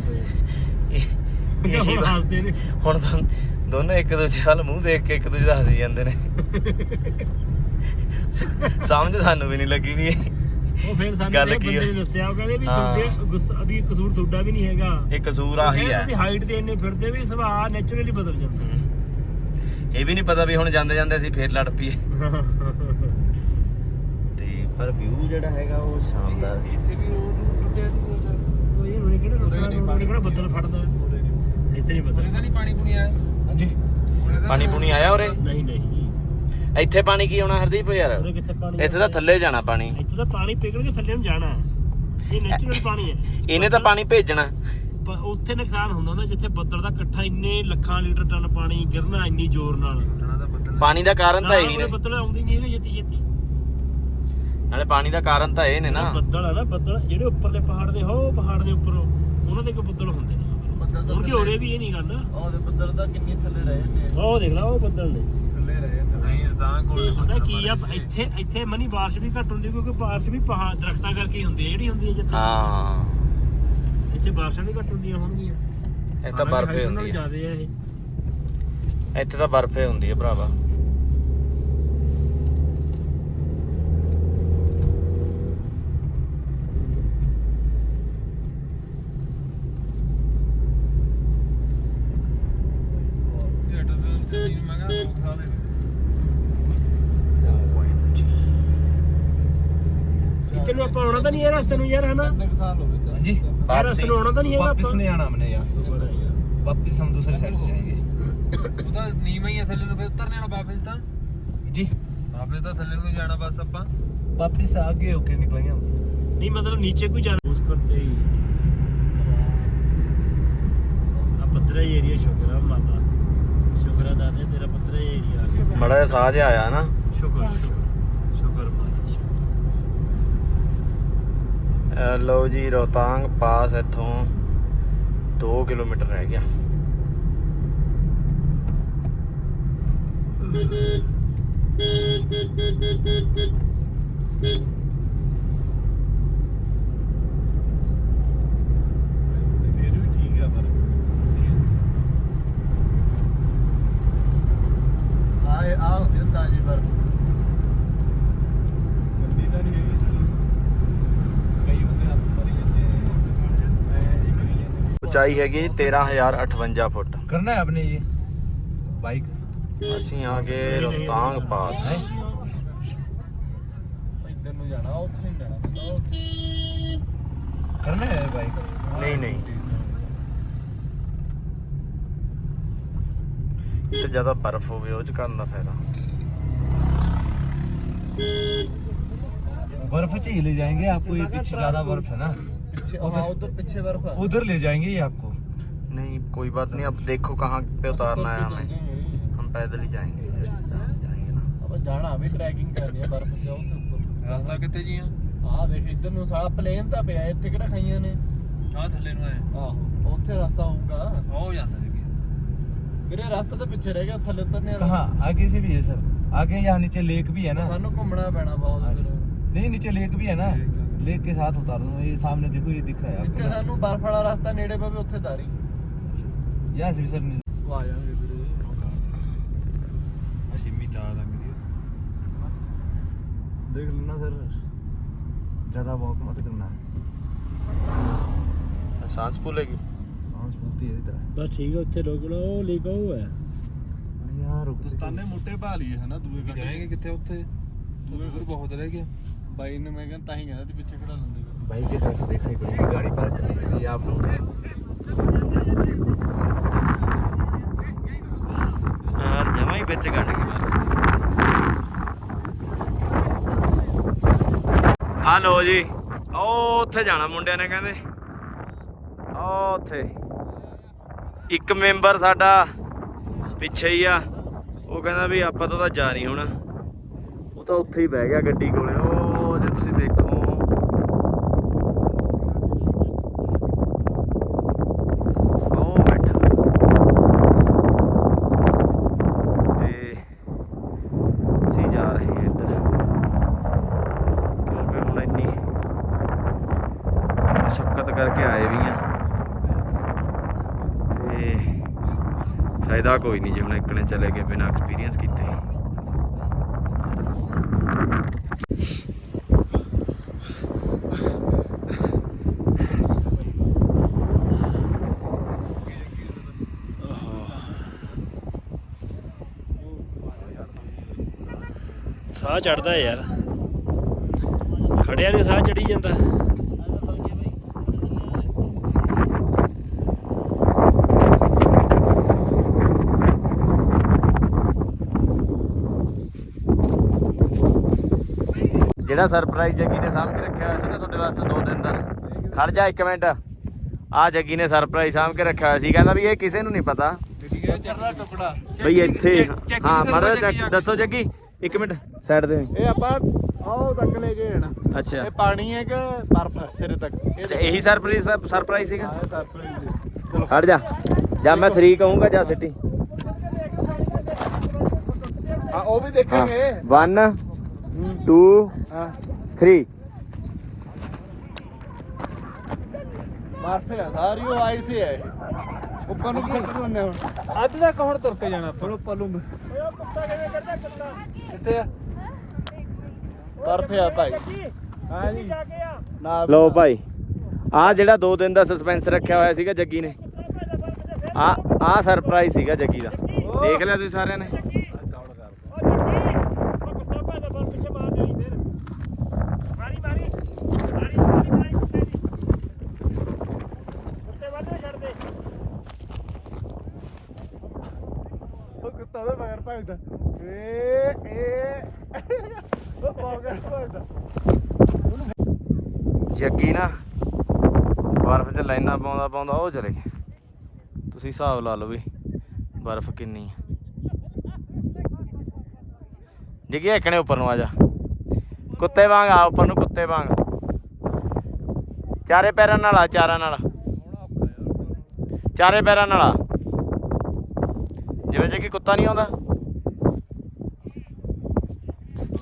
ਇਹ- ਇਹੀ ਹੁਣ ਹੱਸਦੇ ਨੇ? ਹੁਣ ਤਾਂ ਦੋਨੇ ਇੱਕ ਦੂਜੇ ਵੱਲ ਮੂੰਹ ਦੇਖ ਕੇ ਇੱਕ ਦੂਜੇ ਦਾ ਹੱਸੀ ਜਾਂਦੇ ਨੇ। ਸਮਝ ਸਾਨੂੰ ਵੀ ਨਹੀਂ ਲੱਗੀ ਵੀ ਇਹ- ਉਹ ਫਿਰ ਸਾਨੂੰ ਗੱਲ ਕੀ ਬੰਦੇ? ਨੇ ਦੱਸਿਆ ਉਹ ਕਹਿੰਦੇ ਵੀ ਹਾਂ। ਤੁਹਾਡੇ ਗੁੱਸਾ ਵੀ ਕਸੂਰ ਤੁਹਾਡਾ ਵੀ ਨਹੀਂ ਹੈਗਾ। ਇਹ ਕਸੂਰ ਆਹੀ ਹੈ। ਉਹਦੀ ਹਾਈਟ ਦੇ ਇੰਨੇ ਫਿਰਦੇ ਵੀ ਸੁਭਾਅ ਨੇਚਰਲੀ ਬਦਲ ਜਾਂਦਾ ਹੈ ਇਹ ਵੀ ਨਹੀਂ ਪਤਾ ਵੀ ਹੁਣ ਜਾਂਦੇ ਜਾਂਦੇ ਅਸੀਂ ਫੇਰ ਲੜ ਪਈਏ। ਤੇ ਪਰ ਵਿਊ ਜਿਹੜਾ ਹੈਗਾ ਉਹ ਸ਼ਾਨਦਾਰ ਇੱਥੇ ਵੀ ਰੋਡ ਟੁੱਟਿਆ ਤੂੰ। ਉਹ ਇਹ ਹੁਣੇ ਕਿਹੜਾ ਰੁਕਣਾ ਹੁਣੇ ਕਿਹੜਾ ਬੱਦਲ ਫੜਦਾ? ਇੱਥੇ ਨਹੀਂ ਬੱਦਲ ਨਹੀਂ ਪਾਣੀ ਪੁਣੀ ਆਇਆ? ਹਾਂਜੀ। ਪਾਣੀ ਪੂਣੀ ਆਇਆ ਉਰੇ? ਨਹੀਂ ਨਹੀਂ। ਇੱਥੇ ਪਾਣੀ ਕੀ ਆਉਣਾ ਹਰਦੀਪ ਯਾਰ? ਇੱਥੇ ਤਾਂ ਥੱਲੇ ਜਾਣਾ ਪਾਣੀ। ਇੱਥੇ ਤਾਂ ਪਾਣੀ ਪਿਘਲ ਕੇ ਥੱਲੇ ਨੂੰ ਜਾਣਾ। ਹੈ। ਇਹ ਨੇਚਰਲ ਪਾਣੀ ਹੈ। ਇਹਨੇ ਤਾਂ ਪਾਣੀ ਭੇਜਣਾ। ਉੱਥੇ ਨੁਕਸਾਨ ਹੁੰਦਾ ਹੁੰਦਾ ਜਿੱਥੇ ਬੱਦਲ ਦਾ ਇਕੱਠਾ ਇੰਨੇ ਲੱਖਾਂ ਲੀਟਰ ਟਨ ਪਾਣੀ ਗਿਰਨਾ ਇੰਨੀ ਜ਼ੋਰ ਨਾਲ। ਪਾਣੀ ਦਾ ਕਾਰਨ ਤਾਂ ਇਹੀ ਨੇ। ਬੱਦਲ ਆਉਂਦੇ ਨਹੀਂ ਹੈਗੇ ਛੇਤੀ ਛੇਤੀ। ਨਾਲੇ ਪਾਣੀ ਦਾ ਕਾਰਨ ਤਾਂ ਇਹ ਨੇ ਨਾ। ਬੱਦਲ ਆ ਨਾ ਬੱਦਲ ਜਿਹੜੇ ਉੱਪਰਲੇ ਪਹਾੜ ਦੇ ਹੋ ਪਹਾੜ ਦੇ ਉੱਪਰ ਉਹਨਾਂ ਦੇ ਕੋ ਬੱਦਲ ਹੁੰਦੇ ਨੇ। ਬੱਦਲ ਤਾਂ ਹੁਣ ਹੋਰੇ ਵੀ ਇਹ ਨਹੀਂ ਗੱਲ। ਉਹਦੇ ਬੱਦਲ ਤਾਂ ਕਿੰਨੀ ਥੱਲੇ ਰਹੇ ਨੇ। ਉਹ ਦੇਖ ਲਾ ਉਹ ਬੱਦਲ ਨੇ। ਥੱਲੇ ਰਹੇ ਨੇ। ਨਹੀਂ ਤਾਂ ਪਤਾ ਕੀ ਆ ਇੱਥੇ ਇੱਥੇ ਮਨੀ ਬਾਰਿਸ਼ ਵੀ ਘੱਟ ਹੁੰਦੀ ਕਿਉਂਕਿ ਬਾਰਿਸ਼ ਵੀ ਪਹਾੜ ਦਰਖਤਾਂ ਕਰਕੇ ਹੀ ਹੁੰਦੀ ਹੈ ਜਿਹੜੀ ਹੁੰਦੀ ਹੈ ਜਿੱਥੇ। ਹਾਂ। ਇੱਥੇ ਬਾਰਿਸ਼ਾਂ ਵੀ ਘੱਟ ਹੁੰਦੀਆਂ ਹੋਣਗੀਆਂ। ਇਹ ਤਾਂ ਬਰਫੇ ਹੁੰਦੀ ਹੈ ਜ਼ਿਆਦੇ ਆ। ਇਹ। ਇੱਥੇ ਤਾਂ ਬਰਫੇ ਹੁੰਦੀ ਹੈ ਭਰਾਵਾ। ਇੱਥੇ ਨੂੰ ਆਪਾਂ ਆਉਣਾ ਤਾਂ ਨਹੀਂ ਇਹ ਰਸਤੇ ਨੂੰ ਯਾਰ ਹਨਾ ਕਿੰਨੇ ਕੁ ਸਾਲ ਹੋ ਗਏ जी ਇਹ ਰਸਤੇ ਨੂੰ ਆਉਣਾ ਤਾਂ ਨਹੀਂ ਹੈਗਾ वापस ਆਪਾਂ नहीं आना हमने यहाँ से वापस हम दूसरे साइड से जाएंगे ਉਹ ਤਾਂ ਨੀਵਾਂ ਹੀ ਆ ਥੱਲੇ ਨੂੰ ਫਿਰ ਉਤਰਨੇ ਆਣਾ ਵਾਪਸ ਤਾਂ जी ਵਾਪਸ ਤਾਂ ਥੱਲੇ ਨੂੰ ਹੀ ਜਾਣਾ ਬਸ ਆਪਾਂ वापस से आगे होके निकलेंगे हम ਨਹੀਂ ਮਤਲਬ ਨੀਚੇ ਕੋਈ ਜਾਣਾ ਉਸ ਕਰਤੇ ਹੀ ਆ ਪੱਧਰਾ ਹੀ ਏਰੀਆ ਸ਼ੁਕਰ ਆ ਮਾਤਾ ਸ਼ੁਕਰ ਆ ਦਾਦੇ ਤੇਰਾ ਪੱਧਰਾ ਹੀ ਏਰੀਆ ਆ ਗਿਆ ਮੜਾ ਜਿਹਾ ਸਾਹ ਜਿਹਾ ਆਇਆ ਨਾ ਸ਼ੁਕਰ ਸ਼ੁਕਰ ਲਓ ਜੀ ਰੋਹਤਾਂਗ ਪਾਸ ਇੱਥੋਂ 2 ਕਿਲੋਮੀਟਰ ਰਹਿ ਗਿਆ। ਇਹ ਵੀ ਠੀਕ ਆ ਪਰ ਆਏ ਆ ਹੁੰਦੀ ਆ ਤਾਜੀ ਪਰ ਗੰਦੀ ਤਾਂ ਨਹੀਂ ਹੈਗੀ ਚਲੋ ਕਈ ਬੰਦੇ ਹੱਥ ਮਾਰੀ ਜਾਂਦੇ ਆ ਐ ਇਹ ਕਰੀ ਜਾਂਦੇ ਉਚਾਈ ਹੈਗੀ ਜੀ 13058 ਫੁੱਟ करना है अपने ये बाइक ਅਸੀਂ ਆ ਗਏ ਰੋਹਤਾਂਗ ਪਾਸ ਇੱਧਰ ਨੂੰ ਜਾਣਾ ਉੱਥੇ ਨਹੀਂ ਜਾਣਾ ਪਤਾ ਉੱਥੇ करना है बाइक ਨਹੀਂ ਨਹੀਂ ਤੇ ਜ਼ਿਆਦਾ ਬਰਫ਼ ਹੋਵੇ ਉਹ ਚ ਕਰਨ ਦਾ ਫਾਇਦਾ बर्फ चाहिए ले जाएंगे आपको ये पीछे ज्यादा बर्फ है ना ਪਿੱਛੇ ਹਾਂ ਉਧਰ ਪਿੱਛੇ ਬਰਫ ਹੈ उधर ले जाएंगे ये आपको नहीं कोई बात नहीं अब देखो कहाँ पे उतारना है हमें हम पैदल ही जाएंगे जैसे जाएंगे ना ਆਪਾਂ ਜਾਣਾ ਵੀ ਟਰੈਕਿੰਗ ਕਰਨੀ ਹੈ ਬਰਫ ਤੇ ਉੱਤੇ ਰਸਤਾ ਕਿੱਥੇ ਜੀ ਆ ਆਹ ਦੇਖ ਇੱਧਰ ਨੂੰ ਸਾਲਾ ਪਲੇਨ ਤਾਂ ਪਿਆ ਇੱਥੇ ਕਿਹੜਾ ਖਾਈਆਂ ਨੇ ਆ ਥੱਲੇ ਨੂੰ ਆਏ ਆਹੋ ਉੱਥੇ ਰਸਤਾ ਹੋਊਗਾ ਉਹ ਜਾਂਦਾ ਜੀ ਵੀਰੇ ਰਸਤਾ ਤਾਂ ਪਿੱਛੇ ਰਹਿ ਗਿਆ ਥੱਲੇ ਉਤਰਨੇ ਵਾਲਾ कहाँ आगे से भी है सर आगे यहाँ नीचे लेक भी है ना ਸਾਨੂੰ ਘੁੰਮਣਾ ਪੈਣਾ ਬਹੁਤ हाँ जी। ਫਿਰ। नहीं नीचे लेक भी है ना लेक के साथ उतार दो ये सामने देखो ये दिख रहा है ਜਿੱਥੇ आपको ना? ਸਾਨੂੰ ਬਰਫ ਵਾਲਾ ਰਸਤਾ ਨੇੜੇ ਪਵੇ ਉੱਥੇ ਤਾਰੀ यहाँ से भी सर नीचे- ਉਹ ਆ ਜਾਣਗੇ ਵੀਰੇ ਆ ਜਿੰਮੀ ਲਾ ਲੰਗਦੀ देख लेना सर ज्यादा वॉक मत करना सांस फूलेगी सांस फूलती है इधर ਬਸ ਠੀਕ ਹੈ ਉੱਥੇ ਰੁਕ ਲਓ ਲਿਖੋ ਹੈ यहाँ रुक ਦਸਤਾਨੇ ਮੋਟੇ ਪਾ ਲਈਏ ਹਨਾ ਦੂਏ ਕੱਢ ਜਾਏਗੇ ਕਿੱਥੇ ਉੱਥੇ ਦੂਰ ਬਹੁਤ ਰਹਿ ਗਿਆ ਬਾਈ ਨੇ ਮੈਂ ਕਹਿੰਦਾ ਤਾਂ ਹੀ ਕਹਿੰਦਾ ਤੇ ਪਿੱਛੇ ਖੜਾ ਲੈਂਦੇ भाई जगह तो देखनी पड़ेगी गाड़ी पार्क करने के लिए आप लोग यार जमा ही ਵਿੱਚ ਕੱਢ ਕੇ ਮਾਰ ਆ ਲੋ ਜੀ ਉਹ ਉੱਥੇ ਜਾਣਾ ਮੁੰਡਿਆਂ ਨੇ ਕਹਿੰਦੇ ਉਹ ਉੱਥੇ ਇੱਕ ਮੈਂਬਰ ਸਾਡਾ ਪਿੱਛੇ ਹੀ ਆ ਉਹ ਕਹਿੰਦਾ ਵੀ ਆਪਾਂ ਤਾਂ ਤਾਂ ਜਾ ਨਹੀਂ ਹੁਣ ਉਹ ਤਾਂ ਉੱਥੇ ਹੀ ਬਹਿ ਗਿਆ ਗੱਡੀ ਕੋਲੇ ਉਹ ਜੇ ਤੁਸੀਂ ਦੇਖੋ। ਉਹ ਬੈਠਾ। ਤੇ ਅਸੀਂ ਜਾ ਰਹੇ ਹਾਂ ਇੱਧਰ। ਕਿਉਂਕਿ ਹੁਣ ਇੰਨੀ ਮੁਸ਼ਕਲ ਕਰਕੇ ਆਏ ਵੀ ਆ। ਤੇ ਫਾਇਦਾ ਕੋਈ ਨਹੀਂ ਜੇ ਹੁਣ ਇੱਕ ਨੇ ਚਲੇ ਗਏ ਬਿਨਾਂ ਐਕਸਪੀਰੀਅੰਸ ਕੀਤੇ। ਸਾਹ ਚੜਦਾ ਯਾਰ। ਖੜਿਆ ਨੂੰ ਸਾਹ ਚੜੀ ਜਾਂਦਾ। ਜਿਹੜਾ ਸਰਪ੍ਰਾਈਜ਼ ਜੱਗੀ ਨੇ ਸਾਂਭ ਕੇ ਰੱਖਿਆ ਹੋਇਆ ਸੀ ਨਾ ਤੁਹਾਡੇ ਵਾਸਤੇ ਦੋ ਦਿਨ ਦਾ। ਖੜ ਜਾ ਇੱਕ ਮਿੰਟ। ਆ ਜੱਗੀ ਨੇ ਸਰਪ੍ਰਾਈਜ਼ ਸਾਂਭ ਕੇ ਰੱਖਿਆ ਹੋਇਆ ਸੀ। ਕਹਿੰਦਾ ਵੀ ਇਹ ਕਿਸੇ ਨੂੰ ਨਹੀਂ ਪਤਾ। ਬਈ ਇੱਥੇ ਹਾਂ ਮਾੜਾ। ਦੱਸੋ ਜੱਗੀ ਇੱਕ ਮਿੰਟ। ਸਾਈਡ ਤੇ। ਇਹ ਆਪਾਂ ਆਹ ਤੱਕ ਲੈ ਗਏ ਨਾ ਅੱਛਾ। ਇਹ ਪਾਣੀ ਹੈ ਕਿ ਬਰਫ ਹੈ ਸਿਰੇ ਤੱਕ? ਇਹ ਅੱਛਾ ਇਹੀ ਸਰਪ੍ਰਾਈਜ਼ ਸਰਪ੍ਰਾਈਜ਼ ਸੀਗਾ? ਆਹ ਸਰਪ੍ਰਾਈਜ਼ ਚਲੋ ਖੜ ਜਾ। ਜਾਂ ਮੈਂ 3 ਕਹੂੰਗਾ ਜਾਂ ਸਿੱਟੀ। ਹਾਂ ਉਹ ਵੀ ਹਾਂ। ਦੇਖਾਂਗੇ 1 2 ਹਾਂ। 3 ਬਰਫ ਹੈ ਸਾਰੀ ਉਹ ਆਈ ਸੀ ਹੈ ਉੱਪਰ ਨੂੰ ਕਿੱਥੇ ਚੜਨੇ ਹੁਣ। ਅੱਧ ਤੱਕ ਹੁਣ ਤੁਰ ਕੇ ਜਾਣਾ ਆਪਾਂ। ਚਲੋ ਪਲੂ ਮੈਂ ਕਿੱਥੇ ਆ? ਬਰਫ ਹੈ ਭਾਈ। ਹਾਂ ਜੀ ਨਾਲ ਲਓ ਭਾਈ ਆ ਜਿਹੜਾ 2 ਦਿਨ ਦਾ ਸਸਪੈਂਸ ਰੱਖਿਆ ਹੋਇਆ ਸੀਗਾ ਜੱਗੀ ਨੇ। ਆ ਆ ਸਰਪ੍ਰਾਈਜ਼ ਸੀਗਾ ਜੱਗੀ ਦਾ। ਦੇਖ ਲਿਆ ਤੁਸੀਂ ਸਾਰਿਆਂ ਨੇ? ਉਹ ਕੁੱਤਾ ਦੇ ਮਗਰ ਭੱਜਦਾ ਏ ਏ। ਉਹ ਮਗਰ ਭੱਜਦਾ ਜੱਗੀ ਨਾ ਬਰਫ਼ 'ਚ ਲਾਈਨਾਂ ਪਾਉਂਦਾ ਪਾਉਂਦਾ ਉਹ ਚਲੇ ਗਿਆ ਤੁਸੀਂ ਹਿਸਾਬ ਲਾ ਲਓ ਵੀ ਬਰਫ਼ ਕਿੰਨੀ ਹੈ ਜੱਗੀ ਇੱਕਣੇ ਉੱਪਰ ਨੂੰ ਆ ਜਾ। ਕੁੱਤੇ ਵਾਂਗ ਆ, ਉੱਪਰ ਨੂੰ ਕੁੱਤੇ ਵਾਂਗ। ਚਾਰੇ ਪੈਰਾਂ ਨਾਲ ਆ, ਚਾਰਾਂ ਨਾਲ। ਚਾਰੇ ਪੈਰਾਂ ਨਾਲ ਆ। ਜਿਵੇਂ ਜੱਗੀ ਕੁੱਤਾ ਨਹੀਂ ਆਉਂਦਾ।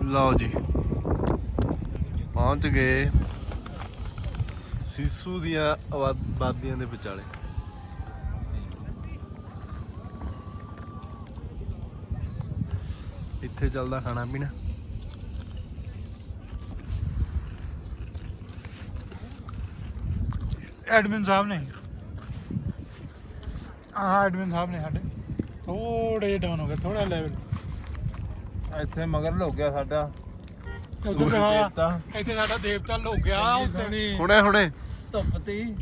ਲਓ ਜੀ। ਪਹੁੰਚ ਗਏ ਸਿਸੂ ਦੀਆਂ ਆਬਾਦੀਆਂ ਦੇ ਵਿਚਾਲੇ। ਇੱਥੇ ਚੱਲਦਾ ਖਾਣਾ ਪੀਣਾ। ਐਡਮਿਨ ਸਾਹਿਬ ਨੇ। ਆਹ ਐਡਮਿਨ ਸਾਹਿਬ ਨੇ ਸਾਡੇ। ਥੋੜੇ ਡਾਊਨ ਹੋ ਗਿਆ ਥੋੜਾ ਲੈਵਲ ਇੱਥੇ ਮਗਰ ਲੁਕ ਗਿਆ ਸਾਡਾ। ਇੱਥੇ ਹਾਂ ਦੇਵਤਾ। ਇੱਥੇ ਸਾਡਾ ਦੇਵਤਾ ਲੁਕ ਗਿਆ ਉੱਥੇ ਨਹੀਂ ਹੁਣੇ ਹੁਣੇ। ਧੁੱਪ ਤੇ। ਹੀ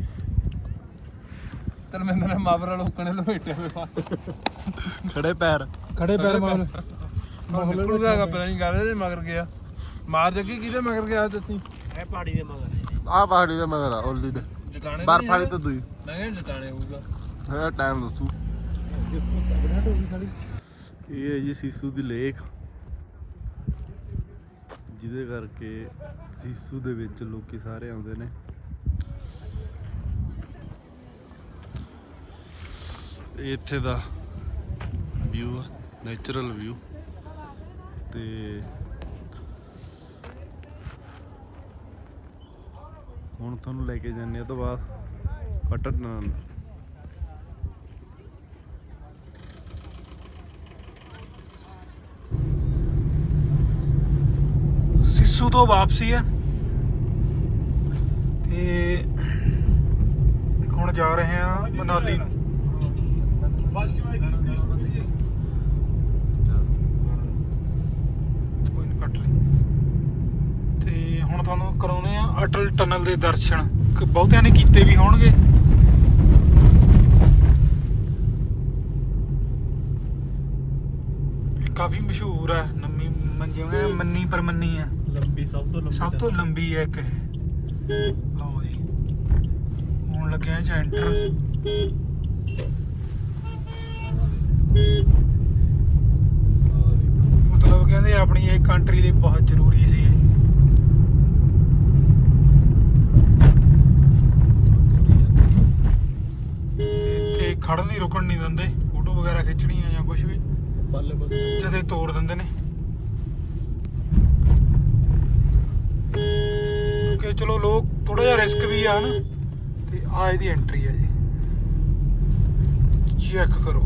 ਤਰਮਿੰਦਰ ਨੇ ਮਾਵਰਾ ਲੋਕਾਂ ਲਪੇਟੇ ਹੋਏ ਖੜੇ ਪੈਰ। ਖੜੇ ਪੈਰ ਮਾਰ ਨਿਕਲੂਗਾ ਪਤਾ ਨਹੀਂ ਗੱਲ ਇਹਦੇ ਮਗਰ ਗਿਆ। ਮਾਰ ਜੱਗੀ ਕਿਹਦੇ ਮਗਰ ਗਿਆ ਦੱਸੀ ਇਹ ਪਹਾੜੀ ਦੇ ਮਗਰ ਆਹ ਪਹਾੜੀ ਦੇ ਮਗਰ ਆ ਓਲੀ ਦੇ। ਜਟਾਣੇ ਬਰਫ ਵਾਲੀ ਤਾਂ ਦੂਈ। ਮੈਂ ਕਿਹਾ ਜਟਾਣੇ ਹੋਊਗਾ। ਹੈ ਟਾਈਮ ਦੱਸੂ। ਇਹ ਹੈ ਜੀ ਸੀਸੂ ਦੀ ਲੇਕ। ਜਿਹਦੇ ਕਰਕੇ ਸੀਸੂ ਦੇ ਵਿੱਚ ਲੋਕੀ ਸਾਰੇ ਆਉਂਦੇ ਨੇ। ਇੱਥੇ ਦਾ ਵਿਊ ਆ ਨੇਚਰਲ ਵਿਊ ਤੇ ਹੁਣ ਤੁਹਾਨੂੰ ਲੈ ਕੇ ਜਾਂਦੇ ਆ ਤੋਂ ਬਾਅਦ। ਕਟਨ ਸਿੱਸੂ ਤੋਂ ਵਾਪਸੀ ਆ ਤੇ ਹੁਣ ਜਾ ਰਹੇ ਆ ਮਨਾਲੀ ਨੂੰ। ਕੋਈ ਨੀ, ਕੱਟ ਲਈ। ਤੇ ਹੁਣ ਤੁਹਾਨੂੰ ਕਰਾਉਨੇ ਆ ਅਟਲ ਟਨਲ ਦੇ ਦਰਸ਼ਨ। ਬਹੁਤਿਆਂ ਨੇ ਕੀਤੇ ਵੀ ਹੋਣਗੇ। ਕਾਫੀ ਮਸ਼ਹੂਰ ਹੈ ਨੰਮੀ ਮੰਜੇ ਮੰਨੀ ਪਰ ਮੰਨੀ ਆ ਲੰਬੀ ਸਭ ਤੋਂ ਸਭ ਤੋਂ ਲੰਬੀ ਹੈ ਇੱਕ ਲਓ ਜੀ। ਹੁਣ ਲੱਗਿਆ ਚ ਐਂਟਰ ਮਤਲਬ ਕਹਿੰਦੇ ਆਪਣੀ ਇਹ ਕੰਟਰੀ ਲਈ ਬਹੁਤ ਜ਼ਰੂਰੀ ਸੀ। ਇੱਥੇ ਖੜਨ ਨਹੀਂ ਰੁਕਣ ਨਹੀਂ ਦਿੰਦੇ। ਫੋਟੋ ਵਗੈਰਾ ਖਿੱਚਣੀ ਆ ਜਾਂ ਕੁਝ ਵੀ। ਬੱਲੇ ਬੱਲੇ। ਜਦੇ ਤੋੜ ਦਿੰਦੇ ਨੇ। ਕਿ ਚਲੋ ਲੋਕ ਥੋੜਾ ਜਿਹਾ ਰਿਸਕ ਵੀ ਆ ਨਾ ਤੇ ਆ ਇਹਦੀ ਐਂਟਰੀ ਆ ਜੀ। ਚੈੱਕ ਕਰੋ।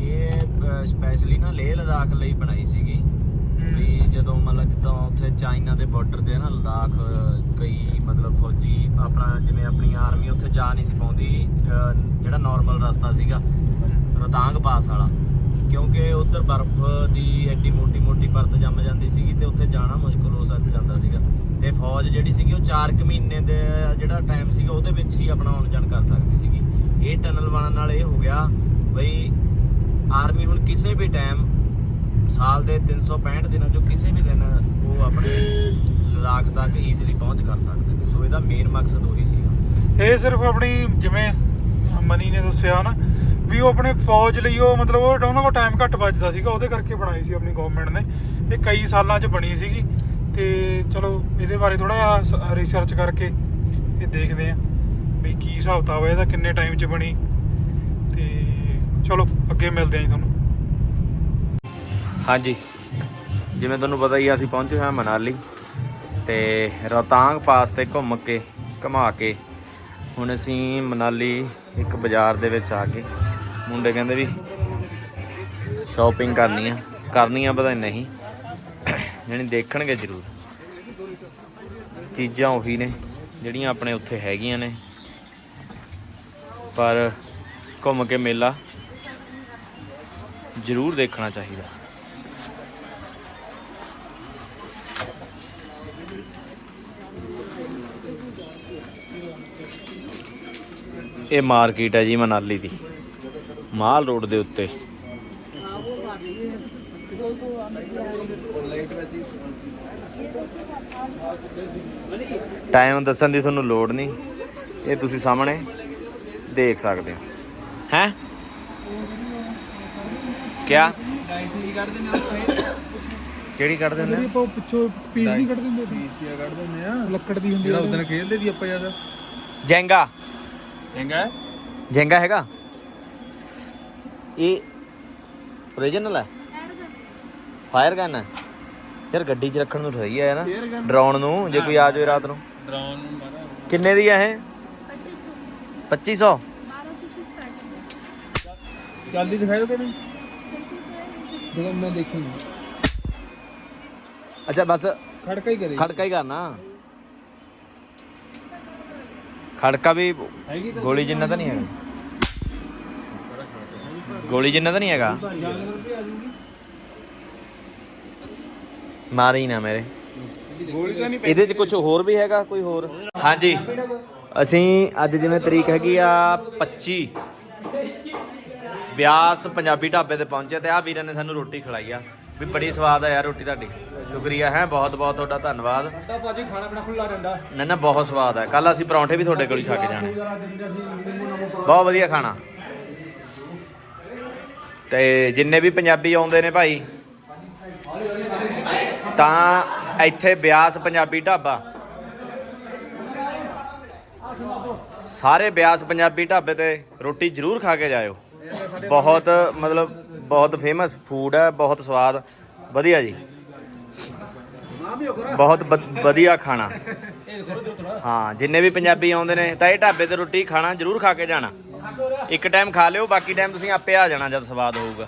ਇਹ ਸਪੈਸ਼ਲੀ ਨਾ ਲੇਹ ਲਦਾਖ ਲਈ ਬਣਾਈ ਸੀਗੀ। ਵੀ ਜਦੋਂ ਮਤਲਬ ਜਿੱਦਾਂ ਉੱਥੇ ਚਾਈਨਾ ਦੇ ਬਾਰਡਰ ਤੇ ਨਾ ਲਦਾਖ ਕਈ ਮਤਲਬ ਫੌਜੀ ਆਪਣਾ ਜਿਵੇਂ ਆਪਣੀ ਆਰਮੀ ਉੱਥੇ ਜਾ ਨਹੀਂ ਸੀ ਪਾਉਂਦੀ ਜਿਹੜਾ ਨਾਰਮਲ ਰਸਤਾ ਸੀਗਾ ਰੋਹਤਾਂਗ ਪਾਸ ਵਾਲਾ। ਕਿਉਂਕਿ ਉੱਧਰ ਬਰਫ਼ ਦੀ ਐਡੀ ਮੋਟੀ ਮੋਟੀ ਪਰਤ ਜੰਮ ਜਾਂਦੀ ਸੀਗੀ ਤੇ ਉੱਥੇ ਜਾਣਾ ਮੁਸ਼ਕਲ ਹੋ ਸਕ, ਜਾਂਦਾ ਸੀਗਾ। ਤੇ ਫੌਜ ਜਿਹੜੀ ਸੀਗੀ ਉਹ 4 ਕੁ ਮਹੀਨੇ ਦੇ ਜਿਹੜਾ ਟਾਈਮ ਸੀਗਾ ਉਹਦੇ ਵਿੱਚ ਹੀ ਆਪਣਾ ਆਉਣ ਜਾਣ ਕਰ ਸਕਦੀ ਸੀਗੀ। ਇਹ ਟਨਲ ਬਣਨ ਨਾਲ ਇਹ ਹੋ ਗਿਆ ਬਈ ਆਰਮੀ ਹੁਣ ਕਿਸੇ ਵੀ ਟਾਈਮ ਸਾਲ ਦੇ 365 ਦਿਨਾਂ ਚੋਂ ਕਿਸੇ ਵੀ ਦਿਨ ਉਹ ਆਪਣੇ ਲਦਾਖ ਤੱਕ ਈਜ਼ੀਲੀ ਪਹੁੰਚ ਕਰ ਸਕਦੇ ਨੇ। ਸੋ ਇਹਦਾ ਮੇਨ ਮਕਸਦ ਉਹੀ ਸੀਗਾ। ਇਹ ਸਿਰਫ ਆਪਣੀ ਜਿਵੇਂ ਮਨੀ ਨੇ ਦੱਸਿਆ ਨਾ ਵੀ ਉਹ ਆਪਣੇ ਫੌਜ ਲਈ ਉਹ ਮਤਲਬ ਉਹ ਉਹਨਾਂ ਕੋਲ ਟਾਈਮ ਘੱਟ ਬਚਦਾ ਸੀਗਾ, ਉਹਦੇ ਕਰਕੇ ਬਣਾਈ ਸੀ ਆਪਣੀ ਗਵਰਨਮੈਂਟ ਨੇ। ਇਹ ਕਈ ਸਾਲਾਂ 'ਚ ਬਣੀ ਸੀਗੀ ਤੇ ਚਲੋ ਇਹਦੇ ਬਾਰੇ ਥੋੜਾ ਜਿਹਾ ਰਿਸਰਚ ਕਰਕੇ ਇਹ ਦੇਖਦੇ ਆ ਵੀ ਕੀ ਹਿਸਾਬ ਕਿਤਾਬ ਹੈ ਇਹਦਾ, ਕਿੰਨੇ ਟਾਈਮ 'ਚ ਬਣੀ ਤੇ ਚਲੋ ਅੱਗੇ ਮਿਲਦੇ ਆਂ ਜੀ ਤੁਹਾਨੂੰ। ਹਾਂਜੀ। ਜਿਵੇਂ ਤੁਹਾਨੂੰ ਪਤਾ ਹੀ ਆ, ਅਸੀਂ ਪਹੁੰਚੇ ਹਾਂ ਮਨਾਲੀ ਤੇ ਰੋਹਤਾਂਗ ਪਾਸ ਤੇ ਘੁੰਮ ਕੇ, ਘੁਮਾ ਕੇ ਹੁਣ ਅਸੀਂ ਮਨਾਲੀ ਇੱਕ ਬਾਜ਼ਾਰ ਦੇ ਵਿੱਚ ਆ ਕੇ ਮੁੰਡੇ ਕਹਿੰਦੇ ਵੀ ਸ਼ਾਪਿੰਗ ਕਰਨੀ ਆ। ਕਰਨੀ ਆ ਪਤਾ ਨਹੀਂ। ਯਾਨੀ ਦੇਖਣਗੇ ਜ਼ਰੂਰ। ਚੀਜ਼ਾਂ ਉਹੀ ਨੇ, ਜਿਹੜੀਆਂ ਆਪਣੇ ਉੱਥੇ ਹੈਗੀਆਂ ਨੇ। ਪਰ ਘੁੰਮ ਕੇ ਮੇਲਾ ਜ਼ਰੂਰ ਦੇਖਣਾ ਚਾਹੀਦਾ। ਇਹ ਮਾਰਕੀਟ ਹੈ ਜੀ ਮਨਾਲੀ ਦੀ। ਮਾਲ ਰੋਡ ਦੇ ਉੱਤੇ। ਟਾਈਮ ਦੱਸਣ ਦੀ ਤੁਹਾਨੂੰ ਲੋੜ ਨਹੀਂ। ਇਹ ਤੁਸੀਂ ਸਾਹਮਣੇ ਦੇਖ ਸਕਦੇ ਹੋ। ਹੈ? ਕਿਆ? ਕਿਹੜੀ ਕੱਢ ਦਿੰਦੇ ਆ? ਆਪਾਂ ਪਿੱਛੋਂ ਪੀਸ ਨਹੀਂ ਕੱਢ ਦਿੰਦੇ ਪੀਸੀਆ ਕੱਢ ਦਿੰਦੇ ਆ ਲੱਕੜ ਦੀ ਹੁੰਦੀ ਜਿਹੜਾ ਉਦੋਂ ਖੇਡਦੇ ਦੀ ਆਪਾਂ ਯਾਰ। ਜੈਂਗਾ। ਜੈਂਗਾ ਹੈਗਾ? ਇਹ origignal ਹੈ ਫਾਇਰ ਗਨ ਹੈ ਯਾਰ ਗੱਡੀ 'ਚ ਰੱਖਣ ਨੂੰ ਸਹੀ ਹੈ ਨਾ ਡਰਾਉਣ ਨੂੰ ਜੇ ਕੋਈ ਆ ਜਾਵੇ ਰਾਤ ਨੂੰ। ਡਰਾਉਣ ਨੂੰ ਪਤਾ ਕਿੰਨੇ ਦੀ ਹੈ ਇਹ? 2500 ਜਲਦੀ ਦਿਖਾਇਓ ਕਿ ਨਹੀਂ? ਮੈਂ ਦੇਖੂੰਗਾ ਅੱਛਾ ਬਸ ਖੜਕਾ ਹੀ ਕਰੇ। ਖੜਕਾ ਹੀ ਕਰਨਾ। ਖੜਕਾ ਵੀ ਹੈਗੀ ਗੋਲੀ ਜਿੰਨਾ ਤਾਂ ਨਹੀਂ। ਹੈਗਾ। ਗੋਲੀ ਜਿੰਨਾ ਤਾਂ ਨਹੀਂ ਹੈਗਾ? ਮਾਰੀ ਨਾ ਮੇਰੇ। ਇਹਦੇ 'ਚ ਕੁਝ ਹੋਰ ਵੀ ਹੈਗਾ, ਕੋਈ ਹੋਰ? ਹਾਂਜੀ। ਅਸੀਂ ਅੱਜ ਜਿਵੇਂ ਤਰੀਕ ਹੈਗੀ ਆ 25 ਬਿਆਸ ਪੰਜਾਬੀ ਢਾਬੇ ਤੇ ਪਹੁੰਚੇ ਤੇ ਆ ਵੀਰਾਂ ਨੇ ਸਾਨੂੰ ਰੋਟੀ ਖਿਲਾਈ ਆ। ਵੀ ਬੜੀ ਸਵਾਦ ਆ ਯਾਰ ਰੋਟੀ ਤੁਹਾਡੀ। ਸ਼ੁਕਰੀਆ ਹੈ, ਬਹੁਤ ਬਹੁਤ ਤੁਹਾਡਾ ਧੰਨਵਾਦ। ਤਾਂ ਭਾਜੀ ਖਾਣਾ ਪੀਣਾ ਖੁੱਲਾ ਰਹਿੰਦਾ ਨਾ ਨਾ, ਬਹੁਤ ਸਵਾਦ ਹੈ ਕੱਲ ਅਸੀਂ ਪਰੌਂਠੇ ਵੀ ਤੁਹਾਡੇ ਕੋਲ ਹੀ ਖਾ ਕੇ ਜਾਣੇ। ਬਹੁਤ ਵਧੀਆ ਖਾਣਾ। ਤੇ ਜਿੰਨੇ ਵੀ ਪੰਜਾਬੀ ਆਉਂਦੇ ਨੇ ਭਾਈ, ਤਾਂ ਇੱਥੇ ਬਿਆਸ ਪੰਜਾਬੀ ਢਾਬਾ। ਸਾਰੇ ਬਿਆਸ ਪੰਜਾਬੀ ਢਾਬੇ ਤੇ ਰੋਟੀ ਜ਼ਰੂਰ ਖਾ ਕੇ ਜਾਇਓ। ਬਹੁਤ, ਮਤਲਬ ਬਹੁਤ ਫੇਮਸ ਫੂਡ ਹੈ, ਬਹੁਤ ਸਵਾਦ। ਵਧੀਆ ਜੀ। ਬਹੁਤ ਵਧ- ਵਧੀਆ ਖਾਣਾ। ਹਾਂ, ਜਿੰਨੇ ਵੀ ਪੰਜਾਬੀ ਆਉਂਦੇ ਨੇ, ਤਾਂ ਇਹ ਢਾਬੇ ਤੇ ਰੋਟੀ ਖਾਣਾ ਜ਼ਰੂਰ ਖਾ ਕੇ ਜਾਣਾ। ਇੱਕ ਟਾਈਮ ਖਾ ਲਿਓ ਬਾਕੀ ਟਾਈਮ ਤੁਸੀਂ ਆਪੇ ਆ ਜਾਣਾ ਜਦ ਸਵਾਦ ਹੋਊਗਾ।